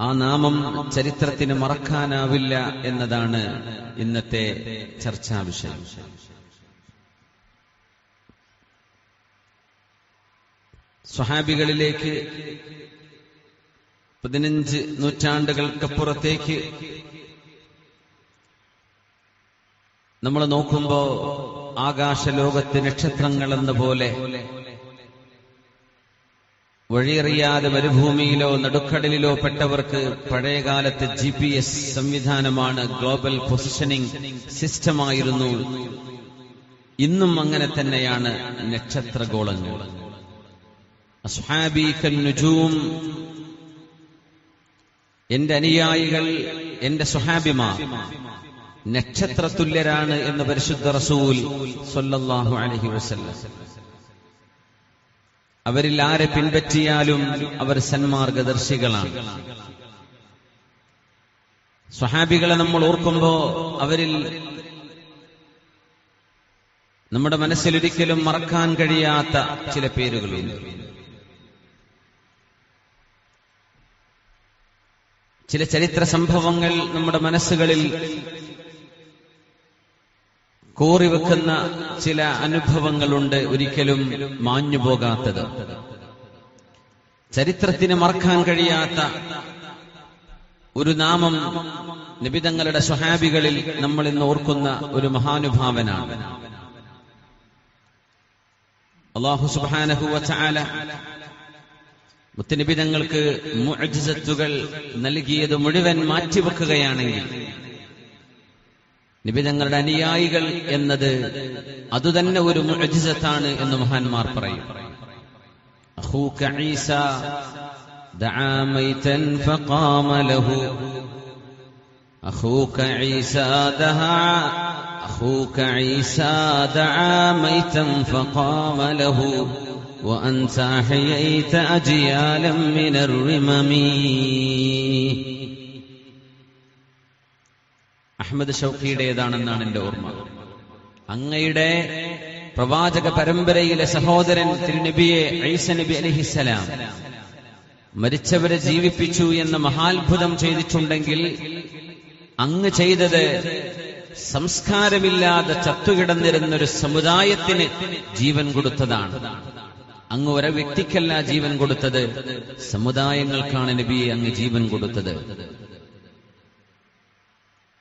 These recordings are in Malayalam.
ആ നാമം ചരിത്രത്തിന് മറക്കാനാവില്ല എന്നതാണ് ഇന്നത്തെ ചർച്ചാ വിഷയം. സ്വഹാബികളിലേക്ക് പതിനഞ്ച് നൂറ്റാണ്ടുകൾക്കപ്പുറത്തേക്ക് നമ്മൾ നോക്കുമ്പോ ആകാശലോകത്ത് നക്ഷത്രങ്ങൾ എന്ന പോലെ വഴിയറിയാതെ മരുഭൂമിയിലോ നടുക്കടലിലോ പെട്ടവർക്ക് പഴയകാലത്തെ ജി പി എസ് സംവിധാനമാണ് ഗ്ലോബൽ പൊസിഷനിംഗ് സിസ്റ്റമായിരുന്നു ഇന്നും അങ്ങനെ തന്നെയാണ് നക്ഷത്രഗോളങ്ങൾ. എന്റെ അനുയായികൾ എന്റെ സുഹാബിമാർ നക്ഷത്രതുല്യരാണ് എന്ന് പരിശുദ്ധ റസൂൽ സൊല്ലാഹു അലഹി വസല്ലം. അവരിൽ ആരെ പിൻപറ്റിയാലും അവർ സന്മാർഗദർശികളാണ്. സ്വഹാബികളെ നമ്മൾ ഓർക്കുമ്പോ അവരിൽ നമ്മുടെ മനസ്സിലൊരിക്കലും മറക്കാൻ കഴിയാത്ത ചില പേരുകളുണ്ട്. ചില ചരിത്ര സംഭവങ്ങൾ നമ്മുടെ മനസ്സുകളിൽ കോറിവെക്കുന്ന ചില അനുഭവങ്ങളുണ്ട് ഒരിക്കലും മാഞ്ഞുപോകാത്തത് ചരിത്രത്തിന് മറക്കാൻ കഴിയാത്ത ഒരു നാമം നിബിതങ്ങളുടെ സ്വഹാബികളിൽ നമ്മൾ ഇന്ന് ഓർക്കുന്ന ഒരു മഹാനുഭാവനാണ്. അള്ളാഹു സുബാനഹുവ മുത്തനിബിതങ്ങൾക്ക് നൽകിയത് മുഴുവൻ മാറ്റിവെക്കുകയാണെങ്കിൽ നിബിതങ്ങളുടെ അനുയായികൾ എന്നത് അതുതന്നെ ഒരു മുഅജിസത്താണ് എന്ന് മഹാന്മാർ പറയും أخوك عيسى دعا ميتا فقام له أخوك عيسى دعا أخوك عيسى دعا ميتا فقام له وأنت أحييت أجيالا من الرمم അഹമ്മദ് ഷൗക്കിയുടേതാണെന്നാണ് എന്റെ ഓർമ്മ. അങ്ങയുടെ പ്രവാചക പരമ്പരയിലെ സഹോദരൻ തിരുനബിയെ ഐസ നബി അലഹിസലാം മരിച്ചവരെ ജീവിപ്പിച്ചു എന്ന് മഹാത്ഭുതം ചെയ്തിട്ടുണ്ടെങ്കിൽ അങ്ങ് ചെയ്തത് സംസ്കാരമില്ലാതെ ചത്തുകിടന്നിരുന്നൊരു സമുദായത്തിന് ജീവൻ കൊടുത്തതാണ്. അങ്ങ് ഒരു വ്യക്തിക്കല്ല ജീവൻ കൊടുത്തത് സമുദായങ്ങൾക്കാണ് നബിയെ അങ്ങ് ജീവൻ കൊടുത്തത്.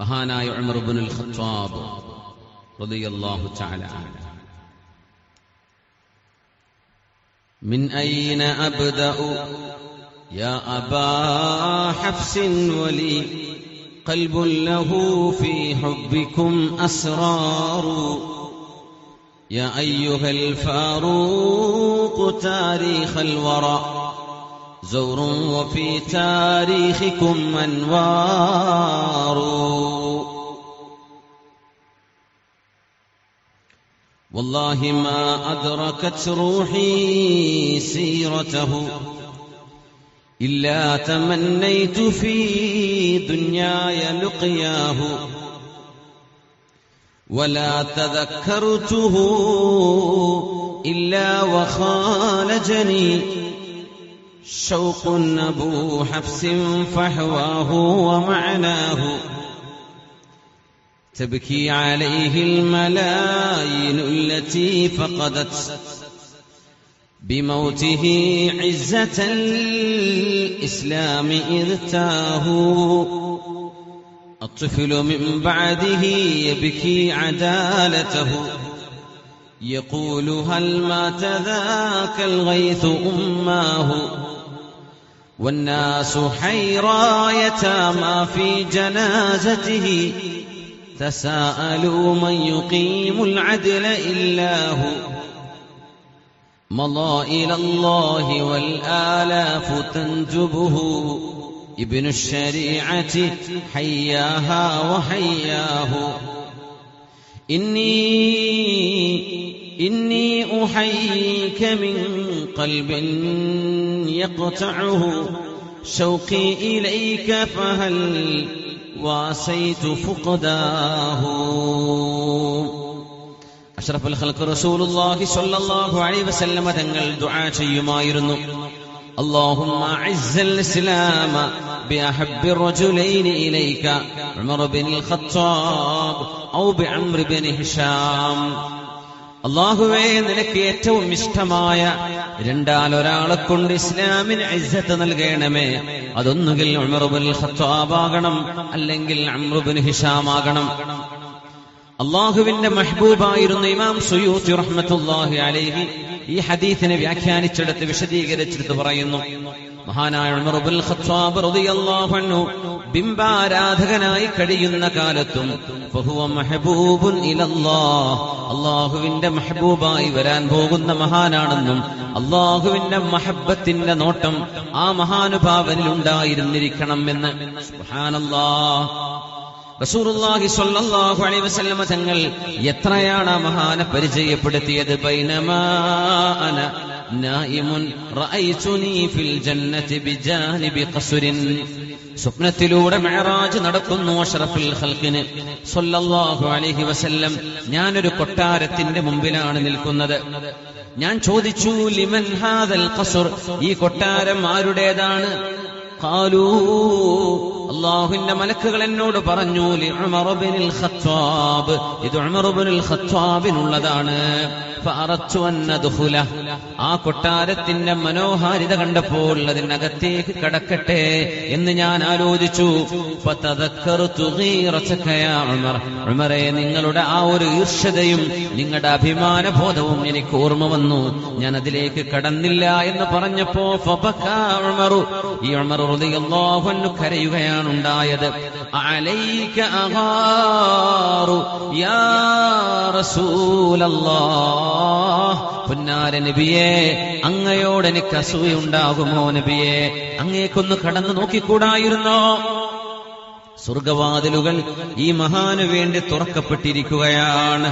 മഹാനായ ഉമർബുൽ ഖത്താബ് റളിയല്ലാഹു തആല അൻഹു من أين أبدأ يا أبا حفص ولي قلب له في حبكم أسرار يا أيها الفاروق تاريخ الورى زور وفي تاريخكم أنوار. والله ما أدركت روحي سيرته إلا تمنيت في دنياي لقياه. ولا تذكرته إلا وخالجني شوق أبو حفص فحواه ومعناه. تبكي عليه الملايين التي فقدت بموته عزة الإسلام إذ الطفل من بعده يبكي عدالته. يقول هل مات ذاك الغيث أماه؟ والناس حيرى يتامى في جنازته. تساءلوا من يقيم العدل إلا هو. مضى إلى الله والآلاف تنجبه. ابن الشريعة حياها وحياه. إني إني أحييك من قلب يقطعه شوقي إليك فهل واسيت فقداه അഷ്റഫുൽ ഖൽഖ് റസൂലുള്ളാഹി സ്വല്ലല്ലാഹു അലൈഹി വസല്ലമ തങ്ങൾ ദുആ ചെയ്യുമായിരുന്നു اللهم أعز الإسلام بأحب الرجلين إليك عمر بن الخطاب أو بعمر بن هشام അള്ളാഹുവേ നിനക്ക് ഏറ്റവും ഇഷ്ടമായ രണ്ടാൽ ഒരാളെ കൊണ്ട് ഇസ്ലാമിന് ഇസ്സത്ത് നൽകണമേ. അതൊന്നുകിൽ ഉമറുബുൽ ഖത്താബാകണം അല്ലെങ്കിൽ അമ്രുബുൽ ഹിഷാമാകണം അള്ളാഹുവിന്റെ മെഹബൂബായിരുന്നു ഇമാം സുയൂത്തി റഹ്മത്തുല്ലാഹി അലൈഹി ഈ ഹദീസിനെ വ്യാഖ്യാനിച്ചെടുത്ത് വിശദീകരിച്ചെടുത്ത് പറയുന്നു. മഹാനായ ബിംബാരാധകനായി കഴിയുന്ന കാലത്തും മെഹബൂബുൻ അള്ളാഹുവിന്റെ മെഹബൂബായി വരാൻ പോകുന്ന മഹാനാണെന്നും അള്ളാഹുവിന്റെ മഹബത്തിന്റെ നോട്ടം ആ മഹാനുഭാവനിൽ ഉണ്ടായിരുന്നിരിക്കണം എന്ന് സുബ്ഹാനല്ലാഹ്. സ്വല്ലല്ലാഹു അലൈഹി തങ്ങൾ എത്രയാണ് മഹാനെ പരിചയപ്പെടുത്തിയത്? നായിമുൻ ഫിൽ ജന്നതി സ്വപ്നത്തിലൂടെ മെഹറാജ് നടക്കുന്നു അഷറഫുൽ വസല്ലം ഞാനൊരു കൊട്ടാരത്തിന്റെ മുമ്പിലാണ് നിൽക്കുന്നത്. ഞാൻ ചോദിച്ചു ലിമൻ ഹാദൽ ഖസ്ർ? ഈ കൊട്ടാരം ആരുടേതാണ്? ഖാലൂ അള്ളാഹുവിന്റെ മലക്കുകൾ എന്നോട് പറഞ്ഞു ലി ഉമർ ഇബ്നുൽ ഖത്താബ് ഇത് ഉമർ ഇബ്നുൽ ഖത്താബിനുള്ളതാണ് ഫഅറത്തു അൻ അദ്ഖുല ആ കൊട്ടാരത്തിന്റെ മനോഹാരിത കണ്ടപ്പോൾ അതിനകത്തേക്ക് കടക്കട്ടെ എന്ന് ഞാൻ ആലോചിച്ചു. നിങ്ങളുടെ ആ ഒരു ഈർഷ്യതയും നിങ്ങളുടെ അഭിമാനബോധവും എനിക്ക് ഓർമ്മ വന്നു. ഞാൻ അതിലേക്ക് കടന്നില്ല എന്ന് പറഞ്ഞപ്പോ ഈ അൻഹു കരയുകയാണ് ഉണ്ടായത്. അലൈക അഗാറു യാ റസൂലല്ലാഹ് പുന്നാര നബിയെ അങ്ങയോട് എനിക്ക് അസൂയുണ്ടാകുമോ നബിയെ? അങ്ങേക്കൊന്ന് കടന്നു നോക്കിക്കൂടായിരുന്നോ? സ്വർഗവാതിലുകൾ ഈ മഹാന് വേണ്ടി തുറക്കപ്പെട്ടിരിക്കുകയാണ്.